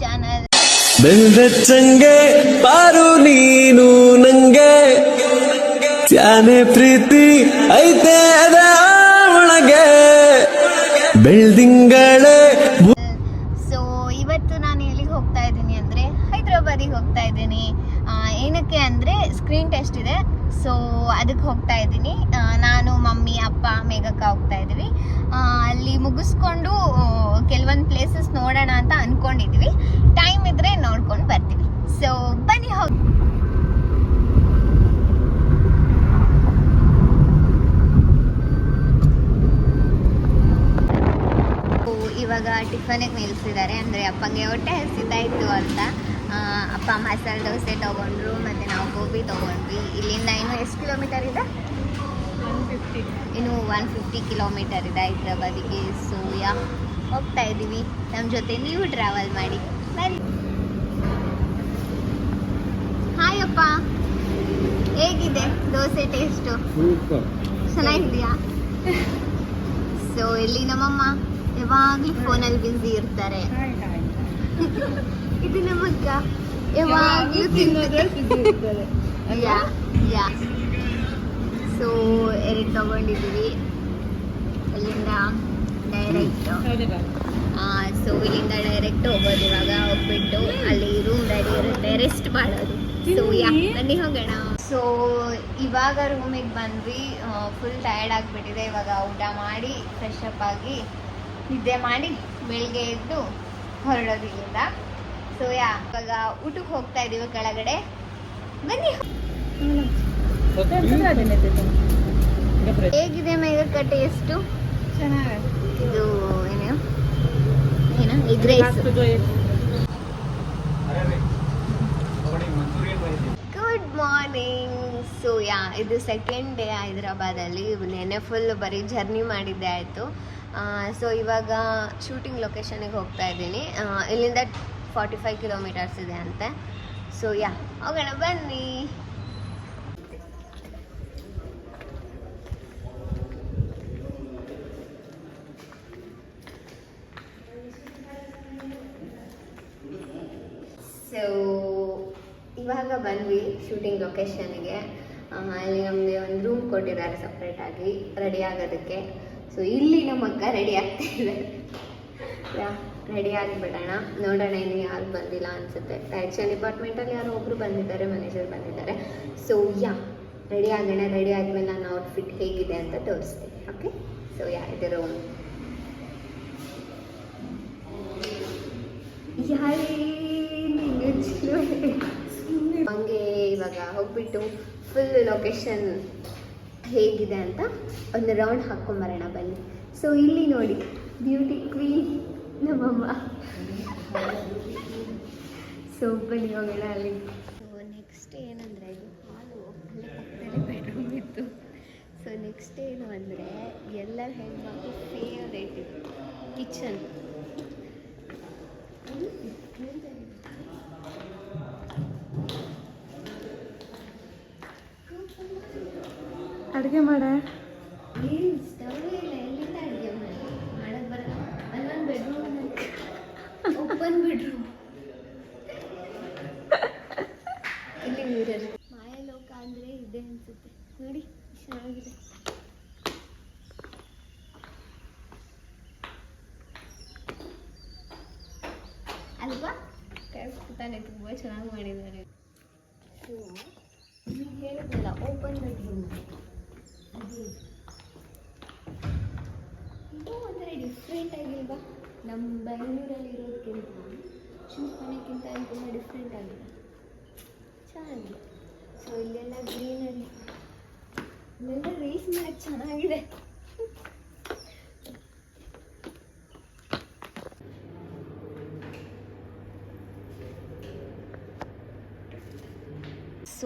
Channel change ಪಾರು ನೀನು ನಂಗೆ. ಚಾನೆ ಪ್ರೀತಿ ಐತೆ ಅದ ಒಳಗೆ. ಬೆಳ್ದಿಂಗಳೇ ಸೊ ಇವತ್ತು ನಾನು ಎಲ್ಲಿಗೆ ಹೋಗ್ತಾ ಇದ್ದೀನಿ ಅಂದರೆ ಹೈದ್ರಾಬಾದಿಗೆ ಹೋಗ್ತಾ ಇದ್ದೀನಿ. ಏನಕ್ಕೆ ಅಂದರೆ ಸ್ಕ್ರೀನ್ ಟೆಸ್ಟ್ ಇದೆ. ಸೊ ಅದಕ್ಕೆ ಹೋಗ್ತಾ ಇದ್ದೀನಿ. ನಾನು ಮಮ್ಮಿ ಅಪ್ಪ ಮೇಘಕ್ಕ ಹೋಗ್ತಾ ಇದ್ದೀವಿ. ಅಲ್ಲಿ ಮುಗಿಸ್ಕೊಂಡು ಕೆಲವೊಂದು ಪ್ಲೇಸಸ್ ನೋಡೋಣ ಅಂತ ಅಂದ್ಕೊಂಡಿದ್ವಿ ಟೈಮ್ ಇದ್ದರೆ ನೋಡ್ಕೊಂಡು ಬರ್ತೀವಿ ಸೊ ಬನ್ನಿ ಹೋಗಿ ಓ, ಟಿಫನಿಗೆ ನಿಲ್ಸಿದ್ದಾರೆ ಅಂದರೆ ಅಪ್ಪಂಗೆ ಹೊಟ್ಟೆ ಹಸಿದಾಯಿತು ಇತ್ತು ಅಂತ. ಅಪ್ಪ ಮಸಾಲೆ ದೋಸೆ ತೊಗೊಂಡ್ರು ಮತ್ತು ನಾವು ಗೋಬಿ ತೊಗೊಂಡ್ವಿ. ಇಲ್ಲಿಂದ ಇನ್ನು ಎಷ್ಟು ಕಿಲೋಮೀಟರ್ ಇದೆ? ಇನ್ನು ಒನ್ ಫಿಫ್ಟಿ ಕಿಲೋಮೀಟರ್ ಇದೆ ಹೈದ್ರಾಬಾದಿಗೆ. ಸೊ ಯಾ ಹೋಗ್ತಾ ಇದ್ದೀವಿ. ನಮ್ಮ ಜೊತೆ ನೀವು ಟ್ರಾವೆಲ್ ಮಾಡಿ. ಬನ್ನಿ. ಹಾಯಪ್ಪ ಅಪ್ಪ. ಹೇಗಿದೆ ದೋಸೆ ಟೇಸ್ಟು ಚೆನ್ನಾಗಿದೆಯಾ? ಸೊ ಇಲ್ಲಿ ನಮ್ಮಮ್ಮ? ಯಾವಾಗಲೂ ಫೋನಲ್ಲಿ ಬಿಸಿ ಇರ್ತಾರೆ. ಇದು ನಮ್ಮಕ್ಕ ಯಾವಾಗ್ಲೂ ತಿನ್ನೋದು ಯಾ ಯಾ ಸೊ ಎರಡು ತಗೊಂಡಿದ್ದೀವಿ ಅಲ್ಲಿಂದ ಡೈರೆಕ್ಟ್ ಸೊ ಇಲ್ಲಿಂದ ಡೈರೆಕ್ಟ್ ಹೋಗೋದು. ಇವಾಗ ಹೋಗ್ಬಿಟ್ಟು ಅಲ್ಲಿ ರೂಮ್ ರೆಡಿ ಇರುತ್ತೆ. ರೆಸ್ಟ್ ಮಾಡೋದು. ಸೊ ಯಾ ಬನ್ನಿ ಹೋಗೋಣ. ಸೊ ಇವಾಗ ರೂಮಿಗೆ ಬಂದ್ವಿ. ಫುಲ್ ಟಯರ್ಡ್ ಆಗಿಬಿಟ್ಟಿದೆ. ಇವಾಗ ಊಟ ಮಾಡಿ ಫ್ರೆಶ್ ಅಪ್ ಆಗಿ ನಿದ್ದೆ ಮಾಡಿ ಬೆಳಗ್ಗೆ ಎದ್ದು ಹೊರಡೋದು ಇಲ್ಲಿಂದ. ಸೊ ಯಾ ಇವಾಗ ಊಟಕ್ಕೆ ಹೋಗ್ತಾ ಇದೀವಿ ಕೆಳಗಡೆ. ಬನ್ನಿ. ಹೇಗಿದೆ ಮೇಘಕ್ಕ ಟೇಸ್ಟು ಇದು ಏನು? ಏನು? ಇದ್ರೆ rice good morning so ya ಇದು ಸೆಕೆಂಡ್ ಡೇ ಹೈದ್ರಾಬಾದಲ್ಲಿ ನೆನೆ ಫುಲ್ ಬರೀ ಜರ್ನಿ ಮಾಡಿದ್ದೆ ಆಯಿತು. ಸೊ ಇವಾಗ ಶೂಟಿಂಗ್ ಲೊಕೇಶನಿಗೆ ಹೋಗ್ತಾ ಇದ್ದೀನಿ. ಇಲ್ಲಿಂದ ಫಾರ್ಟಿ ಫೈವ್ ಕಿಲೋಮೀಟರ್ಸ್ ಇದೆ ಅಂತೆ. ಸೊ ಯಾ ಹೋಗೋಣ, ಬನ್ನಿ ಸೊ ಇವಾಗ ಬಂದ್ವಿ ಶೂಟಿಂಗ್ ಲೊಕೇಶನ್ಗೆ ಅಲ್ಲಿ ನಮಗೆ ಒಂದು ರೂಮ್ ಕೊಟ್ಟಿದ್ದಾರೆ ಸಪ್ರೇಟಾಗಿ ರೆಡಿ ಆಗೋದಕ್ಕೆ. ಸೊ ಇಲ್ಲಿ ನಮ್ಮ ಅಕ್ಕ ರೆಡಿ ಆಗ್ತಿದೆ ರೆಡಿ ಆಗಿಬಿಡೋಣ. ನೋಡೋಣ ಇನ್ನು ಯಾರು ಬಂದಿಲ್ಲ ಅನಿಸುತ್ತೆ. ಡೈರೆಕ್ಷನ್ ಡಿಪಾರ್ಟ್ಮೆಂಟಲ್ಲಿ ಯಾರೋ ಒಬ್ಬರು ಬಂದಿದ್ದಾರೆ ಮ್ಯಾನೇಜರ್ ಬಂದಿದ್ದಾರೆ. ಸೊ ಯಾ ರೆಡಿ ಆಗೋಣ ರೆಡಿ ಆದಮೇಲೆ ನಾನು ಔಟ್ಫಿಟ್ ಹೇಗಿದೆ ಅಂತ ತೋರಿಸ್ತೀನಿ ಓಕೆ ಸೊ ಯಾ, ಇದು ರೂಮ್ ಹಂಗೆ ಇವಾಗ ಹೋಗ್ಬಿಟ್ಟು ಫುಲ್ ಲೊಕೇಶನ್ ಹೇಗಿದೆ ಅಂತ ಒಂದು ರೌಂಡ್ ಹಾಕ್ಕೊಂಬರೋಣ ಬನ್ನಿ. ಸೊ ಇಲ್ಲಿ ನೋಡಿ ಬ್ಯೂಟಿ ಕ್ವೀನ್ ನಮ್ಮಮ್ಮ. ಸೊ ಬನ್ನಿ, ಹೋಗೋಣ ಅಲ್ಲಿ. ಸೊ ನೆಕ್ಸ್ಟ್ ಏನಂದರೆ ಇದು ಹಾಲು ಅಲ್ಲೇ ಬೆಡ್ರೂಮ್ ಇತ್ತು ಸೊ ನೆಕ್ಸ್ಟ್ ಏನು ಅಂದರೆ, ಎಲ್ಲ ಹೆಣ್ಮಕ್ಳು ಫೇವ್ರೇಟ್ ಇದು ಕಿಚನ್ ಅಡುಗೆ ಮಾಡೆ ಏನು ಸ್ಟವ್ ಇಲ್ಲ ಎಲ್ಲಿಂದ ಅಡುಗೆ ಮಾಡಿ ಮಾಡಕ್ಕೆ ಬರಲ್ಲ ಅಲ್ಲೊಂದು ಬೆಡ್ರೂಮ್ ಓಪನ್ ಬೆಡ್ರೂಮ್ ಇಲ್ಲಿ ಮಾಡೆ? ಮಾಯಲೋಕ ಅಂದರೆ ಇದೆ ಅನ್ಸುತ್ತೆ. ನೋಡಿ ಚೆನ್ನಾಗಿದೆ. ಅಲ್ವಾ? ಕರೆಕ್ಟ್ ತಾನೆ ತುಂಬ ಚೆನ್ನಾಗಿ ಮಾಡಿದ್ದಾರೆ. ಹೇಳಿದ್ರಲ್ಲ ಓಪನ್ ಬೆಡ್ರೂಮ್ ಅದು ಇದು ಒಂಥರ ಡಿಫ್ರೆಂಟ್ ಆಗಿಲ್ವಾ ನಮ್ಮ ಬೆಂಗಳೂರಲ್ಲಿ ಇರೋದಕ್ಕಿಂತ ಚೂಪನೆಕ್ಕಿಂತ ತುಂಬ ಡಿಫ್ರೆಂಟ್ ಆಗಿದೆ. ಚೆನ್ನಾಗಿದೆ. ಸೊ ಇಲ್ಲೆಲ್ಲ ಗ್ರೀನರಿ ಇಲ್ಲೆಲ್ಲ ರೇಸ್ ಮಾಡಕ್ಕೆ ಚೆನ್ನಾಗಿದೆ.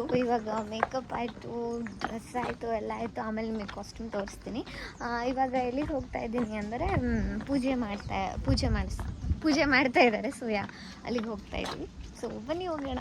ಸೊ ಇವಾಗ ಮೇಕಪ್ ಆಯಿತು ಡ್ರೆಸ್ ಆಯಿತು, ಎಲ್ಲ ಆಯಿತು. ಆಮೇಲೆ ನಿಮಗೆ ಕಾಸ್ಟ್ಯೂಮ್ ತೋರಿಸ್ತೀನಿ. ಇವಾಗ ಎಲ್ಲಿಗೆ ಹೋಗ್ತಾ ಇದ್ದೀನಿ ಅಂದರೆ ಪೂಜೆ ಮಾಡ್ತಾ, ಪೂಜೆ ಮಾಡಿಸ್, ಪೂಜೆ ಮಾಡ್ತಾ ಇದ್ದಾರೆ ಸೊ ಯಾ ಅಲ್ಲಿಗೆ ಹೋಗ್ತಾ ಇದ್ದೀವಿ ಸೊ ಬನ್ನಿ ಹೋಗೋಣ.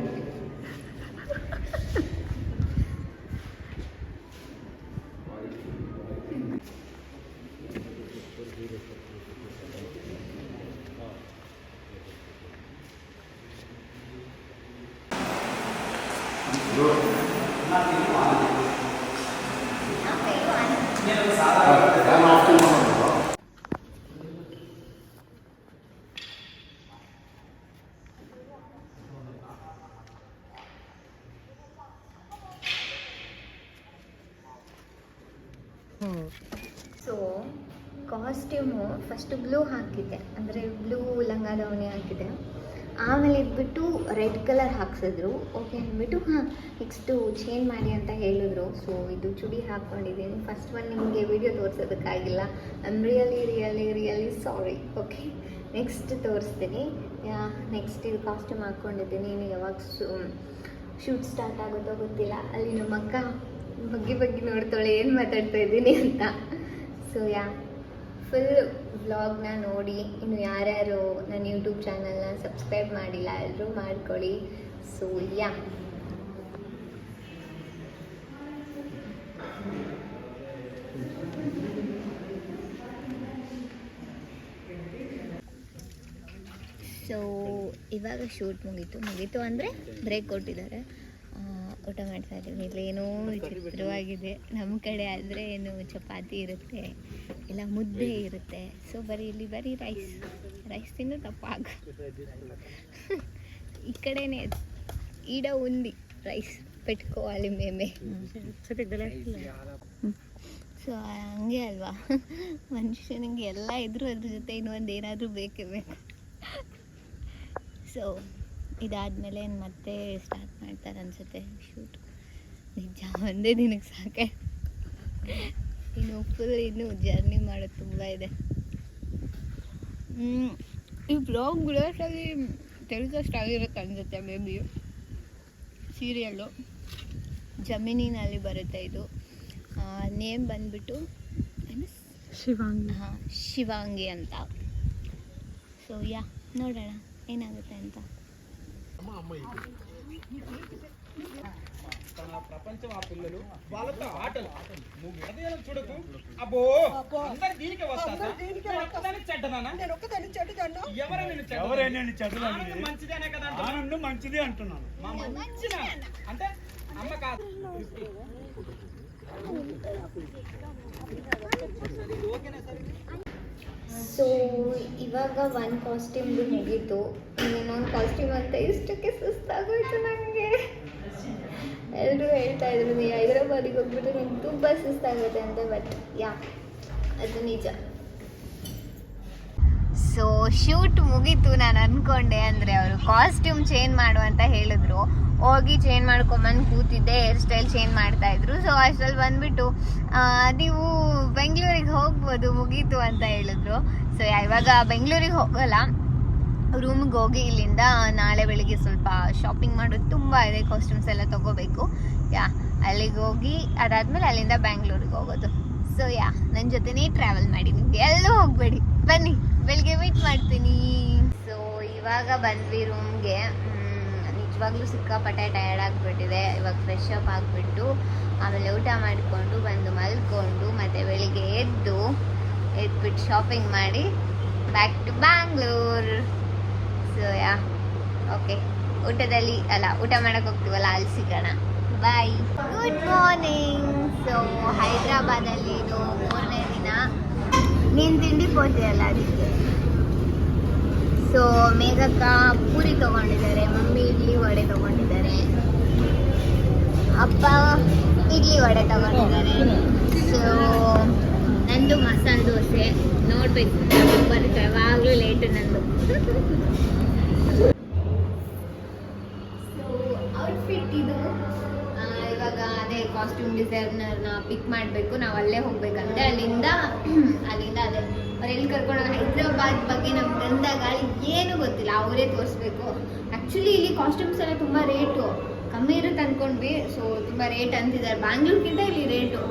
ಸೊ ಕಾಸ್ಟ್ಯೂಮು ಫಸ್ಟ್ ಬ್ಲೂ ಹಾಕಿದ್ದೆ ಅಂದರೆ ಬ್ಲೂ ಲಂಗ ದಾವಣಿ ಹಾಕಿದೆ ಆಮೇಲೆ ಇದ್ಬಿಟ್ಟು ರೆಡ್ ಕಲರ್ ಹಾಕ್ಸಿದ್ರು. ಓಕೆ ಅಂದ್ಬಿಟ್ಟು, ಹಾಂ ನೆಕ್ಸ್ಟು ಚೇಂಜ್ ಮಾಡಿ ಅಂತ ಹೇಳಿದ್ರು. ಸೊ ಇದು ಚುಡಿ ಹಾಕ್ಕೊಂಡಿದ್ದೀನಿ. ಫಸ್ಟ್ ಒನ್ ನಿಮಗೆ video ತೋರಿಸೋದಕ್ಕಾಗಿಲ್ಲ. I really really really sorry okay next ತೋರಿಸ್ತೀನಿ. ನೆಕ್ಸ್ಟ್ ಇದು ಕಾಸ್ಟ್ಯೂಮ್ ಹಾಕ್ಕೊಂಡಿದ್ದೀನಿ. ಇನ್ನು ಯಾವಾಗ ಶೂಟ್ ಸ್ಟಾರ್ಟ್ ಆಗುತ್ತೋ ಗೊತ್ತಿಲ್ಲ. ಅಲ್ಲಿ ನಮ್ಮ ಅಕ್ಕ ಬಗ್ಗಿ ಬಗ್ಗಿ ನೋಡ್ತಾಳೆ. ಏನು ಮಾತಾಡ್ತಾ ಇದ್ದೀನಿ ಅಂತ. ಸೊ ಯಾ ಫುಲ್ ವ್ಲಾಗ್ನ ನೋಡಿ, ಇನ್ನು ಯಾರ್ಯಾರು ನನ್ನ ಯೂಟ್ಯೂಬ್ ಚಾನಲ್ನ ಸಬ್ಸ್ಕ್ರೈಬ್ ಮಾಡಿಲ್ಲ, ಎಲ್ಲರೂ ಮಾಡ್ಕೊಳ್ಳಿ. ಸೊ ಯಾ ಸೊ ಇವಾಗ ಶೂಟ್ ಮುಗೀತು. ಮುಗೀತು ಅಂದರೆ ಬ್ರೇಕ್ ಕೊಟ್ಟಿದ್ದಾರೆ. ಊಟ ಮಾಡ್ತಾ ಇದ್ದೀವಿ ಇಲ್ಲೇನೋ ವಿಚಿತ್ರವಾಗಿದೆ. ನಮ್ಮ ಕಡೆ ಆದರೆ ಏನು ಚಪಾತಿ ಇರುತ್ತೆ. ಇಲ್ಲ ಮುದ್ದೆ ಇರುತ್ತೆ. ಸೊ ಬರೀ ಇಲ್ಲಿ ಬರೀ ರೈಸ್ ರೈಸ್ ತಿನ್ನು ತಪ್ಪಾಗ. ಈ ಕಡೆನೆ ಈಡ ಉಂದಿ ರೈಸ್ ಪೆಟ್ಕೋవాలి ಮೇಮೆ. ಸೊ ಹಂಗೆ ಅಲ್ವಾ? ಮನುಷ್ಯನಿಗೆ ಎಲ್ಲ ಇದ್ರೂ ಅದ್ರ ಜೊತೆ ಇನ್ನೊಂದು ಏನಾದರೂ ಬೇಕೇ ಬೇಕು. ಸೊ ಇದಾದಮೇಲೆ ಮತ್ತೆ ಸ್ಟಾರ್ಟ್ ಮಾಡ್ತಾರೆ ಅನ್ಸುತ್ತೆ. ಶೂಟ್ ನಿಜ ಒಂದೇ ದಿನಕ್ಕೆ ಸಾಕೆ. ಇನ್ನು ಫುಲ್ ಇನ್ನು ಜರ್ನಿ ಮಾಡೋದು ತುಂಬ ಇದೆ. ಹ್ಮ್, ಈ ಬ್ಲಾಗ್ ಗುಳಾಸಲ್ಲಿ ತೆಲುಗಷ್ಟು ಆಗಿರುತ್ತೆ ಅನ್ಸುತ್ತೆ ಮೇ ಬಿ ಸೀರಿಯಲ್ಲು ಜಮೀನಿನಲ್ಲಿ ಬರುತ್ತೆ ಇದು. ನೇಮ್ ಬಂದ್ಬಿಟ್ಟು ಶಿವಾಂಗಿ. ಹಾಂ ಶಿವಾಂಗಿ ಅಂತ. ಸೊ ಯಾ ನೋಡೋಣ ಏನಾಗುತ್ತೆ ಅಂತ. తన ప్రపంచం ఆ పిల్లలు వాళ్ళతో ఆటలు నువ్వు విడదీయాల చూడకు అబ్బో అందరు దీనికి వస్తా చెడ్డనా నేను ఒక్కదాన్ని చెడ్డదాన్నా ఎవరు నిన్ను చెడ్డ ఎవరే నేను చెడ్డదాన్ని? ఆనందం మంచిదేనే కదా అంటున్నావు. ఆనందం మంచిది అంటున్నాను మా మంచిదా అంటే అమ్మ కాదు ಸೊ ಇವಾಗ ಒಂದು ಕಾಸ್ಟ್ಯೂಮ್ದು ಮುಗೀತು ಇನ್ನೊಂದು ಕಾಸ್ಟ್ಯೂಮ್ ಅಂತ ಇಷ್ಟಕ್ಕೆ ಸುಸ್ತಾಗೋಯ್ತು ನನಗೆ ಎಲ್ಲರೂ ಹೇಳ್ತಾ ಇದ್ರು, ನೀ ಹೈದ್ರಾಬಾದಿಗೆ ಹೋಗ್ಬಿಟ್ಟು ನಿಮ್ಗೆ ತುಂಬ ಸುಸ್ತಾಗುತ್ತೆ ಅಂತ ಬಟ್ ಯಾ, ಅದು ನಿಜ. ಸೊ ಶೂಟ್ ಮುಗೀತು ನಾನು ಅನ್ಕೊಂಡೆ, ಅಂದರೆ ಅವರು ಕಾಸ್ಟ್ಯೂಮ್ ಚೇಂಜ್ ಮಾಡು ಅಂತ ಹೇಳಿದ್ರು. ಹೋಗಿ ಚೇಂಜ್ ಮಾಡ್ಕೊಂಬಂದು ಕೂತಿದ್ದೆ ಹೇರ್ ಸ್ಟೈಲ್ ಚೇಂಜ್ ಮಾಡ್ತಾ ಇದ್ರು. ಸೊ ಅಷ್ಟ್ರಲ್ಲಿ ಬಂದ್ಬಿಟ್ಟು ನೀವು ಬೆಂಗಳೂರಿಗೆ ಹೋಗ್ಬೋದು, ಮುಗೀತು ಅಂತ ಹೇಳಿದ್ರು. ಸೊ ಇವಾಗ ಬೆಂಗಳೂರಿಗೆ ಹೋಗಲ್ಲ. ರೂಮ್ಗೆ ಹೋಗಿ ಇಲ್ಲಿಂದ ನಾಳೆ ಬೆಳಿಗ್ಗೆ ಸ್ವಲ್ಪ ಶಾಪಿಂಗ್ ಮಾಡೋದು ತುಂಬ ಇದೆ ಕಾಸ್ಟ್ಯೂಮ್ಸ್ ಎಲ್ಲ ತೊಗೋಬೇಕು. ಯಾ ಅಲ್ಲಿಗೆ ಹೋಗಿ, ಅದಾದಮೇಲೆ ಅಲ್ಲಿಂದ ಬ್ಯಾಂಗ್ಳೂರಿಗೆ ಹೋಗೋದು. ಸೊ ಯಾ ನನ್ನ ಜೊತೆನೇ ಟ್ರಾವೆಲ್ ಮಾಡಿ, ನಿಮಗೆ ಎಲ್ಲೂ ಹೋಗಬೇಡಿ. ಬನ್ನಿ, ಬೆಳಿಗ್ಗೆ ಮೀಟ್ ಮಾಡ್ತೀನಿ. ಸೊ ಇವಾಗ ಬಂದ್ವಿ ರೂಮ್ಗೆ ನಿಜವಾಗ್ಲೂ ಸಿಕ್ಕಾಪಟ್ಟೆ ಟಯರ್ಡ್ ಆಗಿಬಿಟ್ಟಿದೆ. ಇವಾಗ ಫ್ರೆಶ್ ಅಪ್ ಆಗಿಬಿಟ್ಟು, ಆಮೇಲೆ ಊಟ ಮಾಡಿಕೊಂಡು, ಬಂದು ಮಲ್ಕೊಂಡು, ಮತ್ತು ಬೆಳಿಗ್ಗೆ ಎದ್ದು, ಎದ್ಬಿಟ್ಟು ಶಾಪಿಂಗ್ ಮಾಡಿ ಬ್ಯಾಕ್ ಟು ಬ್ಯಾಂಗ್ಳೂರ್ ಓಕೆ ಊಟದಲ್ಲಿ, ಅಲ್ಲ, ಊಟ ಮಾಡಕ್ಕೆ ಹೋಗ್ತೀವಲ್ಲ, ಅಲ್ಲಿ ಸಿಗೋಣ. ಬಾಯ್ ಗುಡ್ ಮಾರ್ನಿಂಗ್ ಸೊ ಹೈದ್ರಾಬಾದಲ್ಲಿ ಇದು ಮೂರನೇ ದಿನ. ನೀನು ತಿಂಡಿ ಹೋದ್ಯಲ್ಲ ಅದಕ್ಕೆ? ಸೊ ಮೇಘಕ್ಕ ಪೂರಿ ತೊಗೊಂಡಿದ್ದಾರೆ, ಮಮ್ಮಿ ಇಡ್ಲಿ ವಡೆ ತೊಗೊಂಡಿದ್ದಾರೆ. ಅಪ್ಪ ಇಡ್ಲಿ ವಡೆ ತಗೊಂಡಿದ್ದಾರೆ. ಸೊ ನಂದು ಮಸಾಲೆ ದೋಸೆ. ನೋಡ್ಬೇಕು. ಬರುತ್ತೆ? ಯಾವಾಗಲೂ ಲೇಟು ನಂದು. ಕಾಸ್ಟ್ಯೂಮ್ ಡಿಸೈನರ್ನ ಪಿಕ್ ಮಾಡಬೇಕು, ನಾವು ಅಲ್ಲೇ ಹೋಗ್ಬೇಕಂತೆ ಅಲ್ಲಿಂದ ಅಲ್ಲಿಂದ ಅದೇ. ಅವ್ರು ಎಲ್ಲಿ ಕರ್ಕೊಂಡು ಹೈದ್ರಾಬಾದ್ ಬಗ್ಗೆ ನಮ್ಗೆ ಬಂದಾಗ ಏನು ಗೊತ್ತಿಲ್ಲ, ಅವರೇ ತೋರಿಸ್ಬೇಕು. ಆ್ಯಕ್ಚುಲಿ ಇಲ್ಲಿ ಕಾಸ್ಟ್ಯೂಮ್ಸ್ ಎಲ್ಲ ತುಂಬ ರೇಟು ಕಮ್ಮಿ ಇರುತ್ತೆ ಅಂದ್ಕೊಂಡ್ವಿ ಸೊ ತುಂಬ ರೇಟ್ ಅಂತಿದ್ದಾರೆ. ಬ್ಯಾಂಗ್ಳೂರ್ಗಿಂತ ಇಲ್ಲಿ ರೇಟು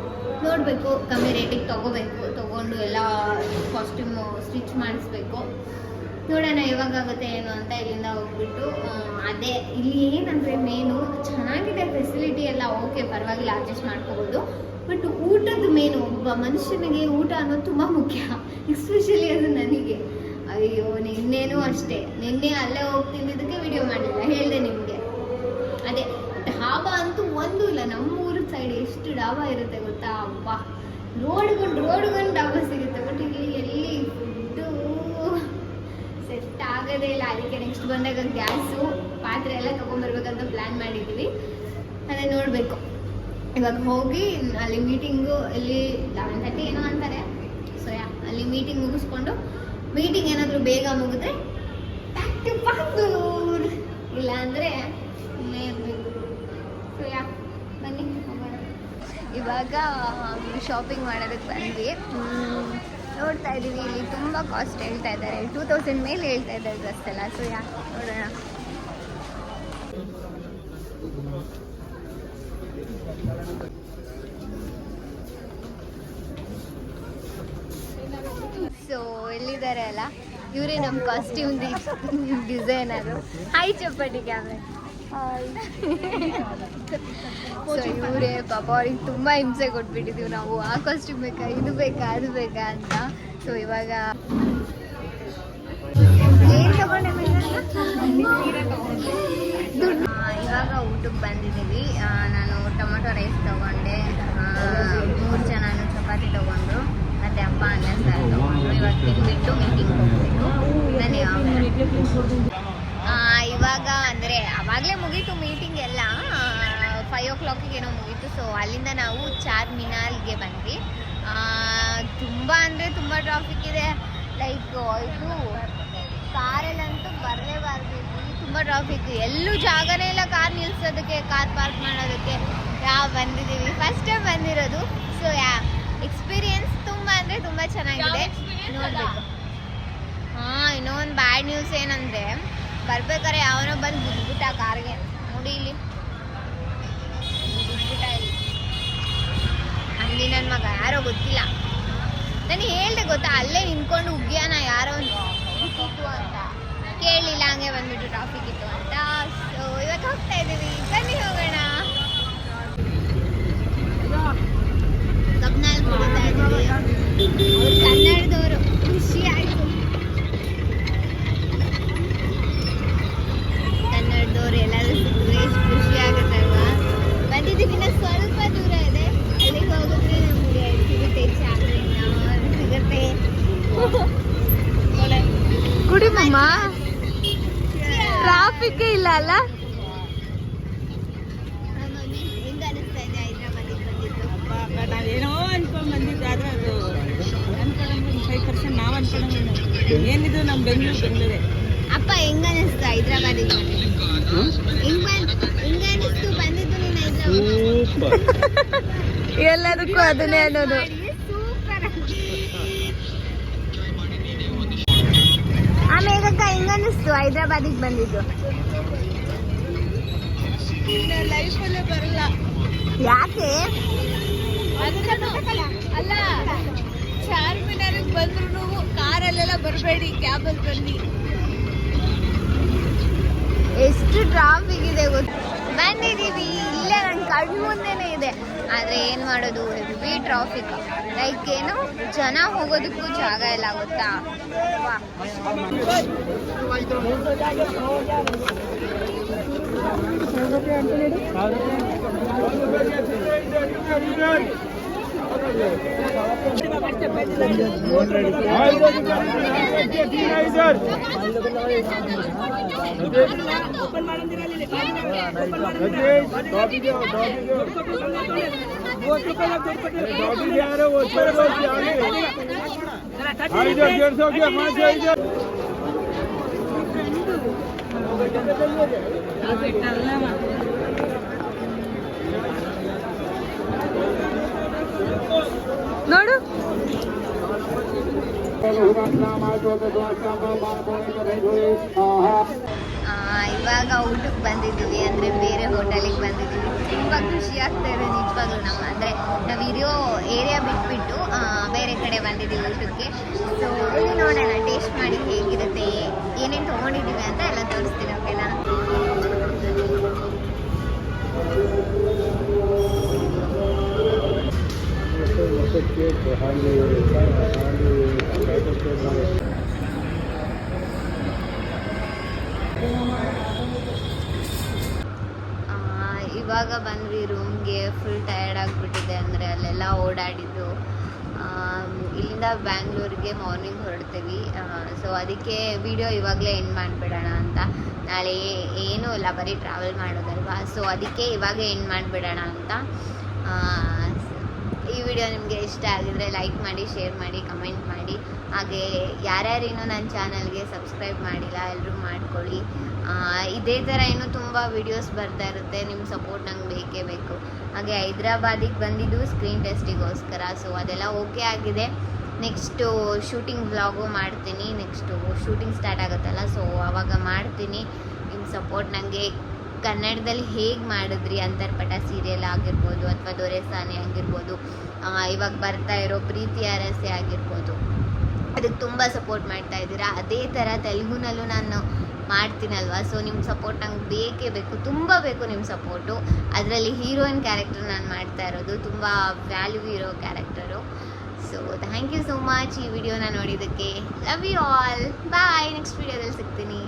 ನೋಡಬೇಕು, ಕಮ್ಮಿ ರೇಟಿಗೆ ತೊಗೋಬೇಕು, ತೊಗೊಂಡು ಎಲ್ಲ ಕಾಸ್ಟ್ಯೂಮು ಸ್ಟಿಚ್ ಮಾಡಿಸ್ಬೇಕು. ನೋಡೋಣ ಯಾವಾಗುತ್ತೆ ಏನು ಅಂತ ಇಲ್ಲಿಂದ ಹೋಗ್ಬಿಟ್ಟು ಅದೇ, ಇಲ್ಲಿ ಏನಂದರೆ ಮೇನು ಚೆನ್ನಾಗಿದೆ ಫೆಸಿಲಿಟಿ ಎಲ್ಲ ಓಕೆ ಪರವಾಗಿಲ್ಲ ಅಡ್ಜಸ್ಟ್ ಮಾಡ್ಕೋಬೋದು. ಬಟ್ ಊಟದ ಮೇನು ಒಬ್ಬ ಮನುಷ್ಯನಿಗೆ ಊಟ ಅನ್ನೋದು ತುಂಬ ಮುಖ್ಯ. ಎಸ್ಪೆಷಲಿ ಅದು ನನಗೆ. ಅಯ್ಯೋ, ನಿನ್ನೇನು ಅಷ್ಟೇ. ನಿನ್ನೆ ಅಲ್ಲೇ ಹೋಗ್ತಿದ್ದಕ್ಕೆ ವಿಡಿಯೋ ಮಾಡಿಲ್ಲ, ಹೇಳಿದೆ ನಿಮಗೆ. ಅದೇ, ಡಾಬಾ ಅಂತೂ ಒಂದು ಇಲ್ಲ, ನಮ್ಮ ಊರ ಸೈಡ್ ಎಷ್ಟು ಡಾಬಾ ಇರುತ್ತೆ ಗೊತ್ತಾ? ಅಬ್ಬಾ ರೋಡ್ಗೊಂಡು ರೋಡ್ಗೊಂಡು ಡಾಬಾ ಸಿಗುತ್ತೆ. ಬಟ್ ಇಲ್ಲಿ ಎಲ್ಲಿ ಫುಡ್ಡು ಸೆಟ್ ಆಗೋದೇ ಇಲ್ಲ, ಅದಕ್ಕೆ ನೆಕ್ಸ್ಟ್ ಬಂದಾಗ ಗ್ಯಾಸು, ಪಾತ್ರೆ ಎಲ್ಲ ತೊಗೊಂಡ್ಬರ್ಬೇಕಂತ ಪ್ಲ್ಯಾನ್ ಮಾಡಿದ್ದೀವಿ ಅದೇ ನೋಡಬೇಕು. ಇವಾಗ ಹೋಗಿ ಅಲ್ಲಿ ಮೀಟಿಂಗು ಇಲ್ಲಿ ಲೆವೆನ್ ತರ್ಟಿ ಏನೋ ಅಂತಾರೆ. ಸೊ ಯಾ ಅಲ್ಲಿ ಮೀಟಿಂಗ್ ಮುಗಿಸ್ಕೊಂಡು ಮೀಟಿಂಗ್ ಏನಾದರೂ ಬೇಗ ಮುಗಿದ್ರೆ ಬ್ಯಾಕ್ ಟು ಇಲ್ಲ ಅಂದರೆ ಇಲ್ಲೇ ಇರಬೇಕು. ಸೊ ಯಾ ಬನ್ನಿ. ಇವಾಗ ಶಾಪಿಂಗ್ ಮಾಡೋದಕ್ಕೆ ಬಂದ್ವಿ. ನೋಡ್ತಾ ಇದ್ದೀವಿ. ಇಲ್ಲಿ ತುಂಬ ಕಾಸ್ಟ್ ಹೇಳ್ತಾ ಇದ್ದಾರೆ. ಟೂ ತೌಸಂಡ್ ಮೇಲೆ ಹೇಳ್ತಾ ಇದ್ದಾರೆ ಡ್ರೆಸ್ ಎಲ್ಲ. ಸೊ ಯಾ, ನೋಡೋಣ. ಸೊ ಎಲ್ಲಿದ್ದಾರೆ ಅಲ್ಲ? ಇವರೇ ನಮ್ಮ ಕಾಸ್ಟ್ಯೂಮ್ ಡಿಸೈನರು ಹಾಯ್ ಚಪ್ಪಟಿ ಕ್ಯಾಮ್ರೆ ಸೊ ಇವರೇ ಪಾಪ ಅವ್ರಿಗೆ ತುಂಬ ಹಿಂಸೆ ಕೊಟ್ಬಿಟ್ಟಿದ್ದೀವಿ ನಾವು. ಆ ಕಾಸ್ಟ್ಯೂಮ್ ಬೇಕಾ ಇದು ಬೇಕಾ ಅದು ಬೇಕಾ ಅಂತ. ಸೊ ಇವಾಗ ತಗೊಂಡೆ ಇವಾಗ ಊಟಕ್ಕೆ ಬಂದಿದ್ದೀವಿ. ನಾನು ಟೊಮೊಟೊ ರೈಸ್ ತಗೊಂಡೆ. ಮೂರು ಜನನು ಚಪಾತಿ ತಗೊಂಡ್ರು. ಮತ್ತೆ ಅಪ್ಪ ಇವಾಗ ತಿಂದ್ಬಿಟ್ಟು ಮೀಟಿಂಗ್ ಇವಾಗ ಅಂದರೆ ಮುಗೀತು ಮೀಟಿಂಗ್ ಎಲ್ಲ. ಫೈವ್ ಓ ಕ್ಲಾಕಿಗೆ ಏನೋ ಮುಗೀತು. ಸೊ ಅಲ್ಲಿಂದ ನಾವು ಚಾರ್ ಮಿನಾಲ್ಗೆ ಬಂದ್ವಿ. ತುಂಬ ಅಂದರೆ ತುಂಬ ಟ್ರಾಫಿಕ್ ಇದೆ. ಲೈಕ್ ಇದು ಕಾರಲ್ಲಂತೂ ಬರಲೇಬಾರ್ದು ತುಂಬ ಟ್ರಾಫಿಕ್ ಎಲ್ಲೂ ಜಾಗನೇ ಇಲ್ಲ ಕಾರ್ ನಿಲ್ಸೋದಕ್ಕೆ ಕಾರ್ ಪಾರ್ಕ್ ಮಾಡೋದಕ್ಕೆ. ಯಾವ ಬಂದಿದ್ದೀವಿ? ಫಸ್ಟ್ ಟೈಮ್ ಬಂದಿರೋದು. ಸೊ ಯಾ ಅಂದರೆ ತುಂಬ ಚೆನ್ನಾಗಿದೆ ನೋಡಬೇಕು. ಹಾಂ ಇನ್ನೊಂದು ಬ್ಯಾಡ್ ನ್ಯೂಸ್ ಏನಂದ್ರೆ ಬರ್ಬೇಕಾರೆ ಯಾವನೋ ಬಂದು ಬಿದ್ಬಿಟ್ಟ ಕಾರ್ಗೆ. ನೋಡಿ ಇಲ್ಲಿ. ಅಲ್ಲಿ ಇಲ್ಲಿ. ನನ್ನ ಮಗ ಯಾರೋ ಗೊತ್ತಿಲ್ಲ. ನನಗೆ ಹೇಳ್ದೆ ಗೊತ್ತಾ ಅಲ್ಲೇ ನಿಂತ್ಕೊಂಡು ಉಗ್ಯಾನ ಯಾರೋ ಇತ್ತು ಅಂತ. ಕೇಳಿಲ್ಲ ಹಂಗೆ ಬಂದ್ಬಿಟ್ಟು ಟ್ರಾಫಿಕ್ ಇತ್ತು ಅಂತ. ಸೊ ಇವತ್ತು ಹೋಗ್ತಾ ಇದ್ದೀವಿ. ಬನ್ನಿ ಹೋಗೋಣ. ಕಬ್ನಲ್ಲಿ ಕುಡಿತಾ ಇದ್ದೀವಿ. ಕನ್ನಡದವರು ಖುಷಿ ಆಯಿತು. ಕನ್ನಡದವ್ರು ಎಲ್ಲರೂ ಸಿಕ್ಕರೆ ಎಷ್ಟು ಖುಷಿ ಆಗುತ್ತಲ್ವಾ? ಬಂದಿದ್ದಕ್ಕಿಂತ ಸ್ವಲ್ಪ ದೂರ ಇದೆ. ಅಲ್ಲಿಗೆ ಹೋಗಿದ್ರೆ ನಮಗೆ ಸಿಗುತ್ತೆ ಚಾಕ್ಲೇಟ್ ಸಿಗುತ್ತೆ ಕುಡಿ ಮಮ್ಮ ಟ್ರಾಫಿಕ್ ಇಲ್ಲ ಅಲ್ಲ ಮಮ್ಮಿ ಹೆಂಗ ಅನಿಸ್ತಾ ಇದೆ ಹೈದ್ರಾಬಾದಿಗೆ ಬಂದಿದ್ದು ನಾವೇನೋ ಅನ್ಕೊಂಡ್ ಬಂದಿದ್ದು ಆದ್ರೆ ಅದು ಅನ್ಕೊಂಡ್ ಫೈವ್ ಪರ್ಸೆಂಟ್ ನಾವು ಅನ್ಕೊಂಡ್ ಏನಿದು ನಮ್ಮ ಬೆಂಗಳೂರು ಬೆಂಗಳೂರೇ. ಅಪ್ಪ ಹೆಂಗ ಅನಿಸ್ತು ಹೈದ್ರಾಬಾದಿಗೆ? ಬಂದಿದ್ದು ಹೆಂಗ್ ಬಂದ್ ಹೆಂಗ ಅನಿಸ್ತು ಬಂದಿದ್ದು ನೀನು ಹೈದ್ರಾಬಾದ್ ಎಲ್ಲದಕ್ಕೂ ಅದನ್ನೇ ಅನ್ನೋದು. ಸೂಪರ್ ಆಮೇಲೆ ಹೆಂಗ ಅನಿಸ್ತು ಹೈದ್ರಾಬಾದಿಗೆ ಬಂದಿದ್ದು? ಲೈಫಲ್ಲೇ ಬರಲ್ಲ. ಯಾಕೆ? ಅಲ್ಲ ಚಾರ್ಮಿನಾರಿಗೆ ಬಂದ್ರು ಕಾರಲ್ಲೆಲ್ಲ ಬರಬೇಡಿ ಕ್ಯಾಬಲ್ಲಿ ಬನ್ನಿ ಎಷ್ಟು ಟ್ರಾಫಿಕ್ ಇದೆ ಗೊತ್ತು ಬಂದಿದ್ದೀವಿ ಇಲ್ಲೇ ನನ್ನ ಕಣ್ಣು ಮುಂದೆನೇ ಇದೆ. ಆದರೆ ಏನು ಮಾಡೋದು ಹೆವಿ ಟ್ರಾಫಿಕ್ ಲೈಕ್ ಏನು ಜನ ಹೋಗೋದಕ್ಕೂ ಜಾಗ ಇಲ್ಲ ಗೊತ್ತಾ? ವಾ. डेढ़ सौ ನೋಡು. ಇವಾಗ ಊಟಕ್ಕೆ ಬಂದಿದ್ದೀವಿ, ಅಂದರೆ ಬೇರೆ ಹೋಟೆಲಿಗೆ ಬಂದಿದ್ದೀವಿ. ತುಂಬ ಖುಷಿ ಆಗ್ತಾ ಇದೆ ನಿಜವಾಗ್ಲೂ ನಮ್ಮ ಅಂದರೆ ನಾವು ಇರೋ ಏರಿಯಾ ಬಿಟ್ಬಿಟ್ಟು ಬೇರೆ ಕಡೆ ಬಂದಿದ್ದೀವಿ ಊಟಕ್ಕೆ. ಸೊ ಇಲ್ಲಿ ನೋಡೋಣ ಟೇಸ್ಟ್ ಮಾಡಿ ಹೇಗಿರುತ್ತೆ ಏನೇನು ತೊಗೊಂಡಿದ್ದೀವಿ ಅಂತ ಎಲ್ಲ ತೋರಿಸ್ತೀನಿ ಓಕೆನಾ ಇವಾಗ ಬಂದ್ವಿ ರೂಮ್ಗೆ ಫುಲ್ ಟಯರ್ಡ್ ಆಗಿಬಿಟ್ಟಿದೆ ಅಂದರೆ ಅಲ್ಲೆಲ್ಲ ಓಡಾಡಿದ್ದು. ಇಲ್ಲಿಂದ ಬ್ಯಾಂಗ್ಳೂರಿಗೆ ಮಾರ್ನಿಂಗ್ ಹೊರಡ್ತೀವಿ. ಸೊ ಅದಕ್ಕೆ ವಿಡಿಯೋ ಇವಾಗಲೇ ಎಂಡ್ ಮಾಡಿಬಿಡೋಣ ಅಂತ. ನಾಳೆ ಏನೂ ಇಲ್ಲ, ಬರೀ ಟ್ರಾವೆಲ್ ಮಾಡೋದಲ್ವಾ? ಸೊ ಅದಕ್ಕೆ ಇವಾಗ ಎಂಡ್ ಮಾಡಿಬಿಡೋಣ ಅಂತ. ಈ ವಿಡಿಯೋ ನಿಮಗೆ ಇಷ್ಟ ಆಗಿದ್ರೆ ಲೈಕ್ ಮಾಡಿ ಶೇರ್ ಮಾಡಿ ಕಮೆಂಟ್ ಮಾಡಿ. ಹಾಗೆ ಯಾರ್ಯಾರು ಇನ್ನೂ ನನ್ನ ಚಾನಲ್ಗೆ ಸಬ್ಸ್ಕ್ರೈಬ್ ಮಾಡಿಲ್ಲ ಎಲ್ಲರೂ ಮಾಡ್ಕೊಳ್ಳಿ. ಇದೇ ಥರ ಇನ್ನೂ ತುಂಬ ವಿಡಿಯೋಸ್ ಬರ್ತಾ ಇರುತ್ತೆ. ನಿಮ್ಮ ಸಪೋರ್ಟ್ ನಂಗೆ ಬೇಕೇ ಬೇಕು. ಹಾಗೆ ಹೈದ್ರಾಬಾದಿಗೆ ಬಂದಿದ್ದು ಸ್ಕ್ರೀನ್ ಟೆಸ್ಟಿಗೋಸ್ಕರ ಸೊ ಅದೆಲ್ಲ ಓಕೆ ಆಗಿದೆ. ನೆಕ್ಸ್ಟು ಶೂಟಿಂಗ್ ವ್ಲಾಗು ಮಾಡ್ತೀನಿ. ನೆಕ್ಸ್ಟು ಶೂಟಿಂಗ್ ಸ್ಟಾರ್ಟ್ ಆಗುತ್ತಲ್ಲ ಸೊ ಆವಾಗ ಮಾಡ್ತೀನಿ. ನಿಮ್ಮ ಸಪೋರ್ಟ್ ನನಗೆ ಕನ್ನಡದಲ್ಲಿ ಹೇಗೆ ಮಾಡಿದ್ರಿ ಅಂತರ್ಪಟ ಸೀರಿಯಲ್ ಆಗಿರ್ಬೋದು ಅಥವಾ ದೊರೆಸಾನೆ ಆಗಿರ್ಬೋದು? ಇವಾಗ ಬರ್ತಾ ಇರೋ ಪ್ರೀತಿ ಅರಸೆ ಆಗಿರ್ಬೋದು. ಅದಕ್ಕೆ ತುಂಬ ಸಪೋರ್ಟ್ ಮಾಡ್ತಾ ಇದ್ದೀರಾ? ಅದೇ ಥರ ತೆಲುಗುನಲ್ಲೂ ನಾನು ಮಾಡ್ತೀನಲ್ವಾ? ಸೊ ನಿಮ್ಮ ಸಪೋರ್ಟ್ ನಂಗೆ ಬೇಕೇ ಬೇಕು. ತುಂಬ ಬೇಕು ನಿಮ್ಮ ಸಪೋರ್ಟು ಅದರಲ್ಲಿ ಹೀರೋಯಿನ್ ಕ್ಯಾರೆಕ್ಟರ್ ನಾನು ಮಾಡ್ತಾ ಇರೋದು. ತುಂಬ ವ್ಯಾಲ್ಯೂ ಇರೋ character so thank you so much ಈ ವಿಡಿಯೋನ ನೋಡಿದ್ದಕ್ಕೆ. Love you all bye next ವಿಡಿಯೋದಲ್ಲಿ ಸಿಗ್ತೀನಿ.